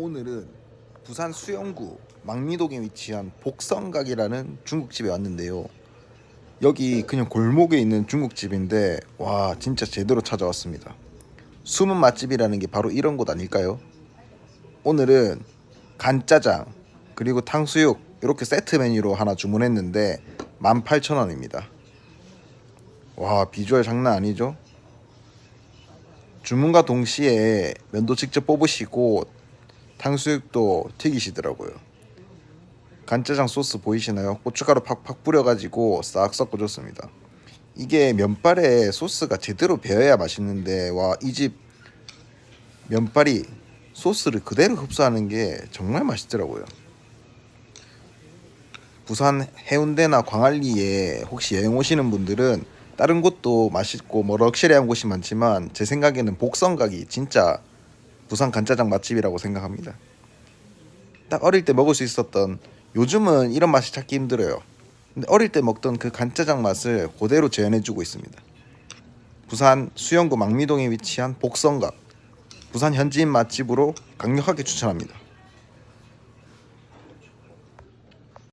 오늘은 부산 수영구 망미동에 위치한 복성각이라는 중국집에 왔는데요. 여기 그냥 골목에 있는 중국집인데 와 진짜 제대로 찾아왔습니다. 숨은 맛집이라는 게 바로 이런 곳 아닐까요? 오늘은 간짜장 그리고 탕수육 이렇게 세트 메뉴로 하나 주문했는데 18,000원입니다. 와 비주얼 장난 아니죠? 주문과 동시에 면도 직접 뽑으시고 탕수육도 튀기시더라고요. 간짜장 소스 보이시나요? 고춧가루 팍팍 뿌려가지고 싹 섞어줬습니다. 이게 면발에 소스가 제대로 배어야 맛있는데 와 이 집 면발이 소스를 그대로 흡수하는 게 정말 맛있더라고요. 부산 해운대나 광안리에 혹시 여행 오시는 분들은 다른 곳도 맛있고 뭐 럭셔리한 곳이 많지만 제 생각에는 복성각이 진짜 부산 간짜장 맛집이라고 생각합니다. 딱 어릴 때 먹을 수 있었던 요즘은 이런 맛이 찾기 힘들어요. 근데 어릴 때 먹던 그 간짜장 맛을 그대로 재현해주고 있습니다. 부산 수영구 망미동에 위치한 복성각 부산 현지인 맛집으로 강력하게 추천합니다.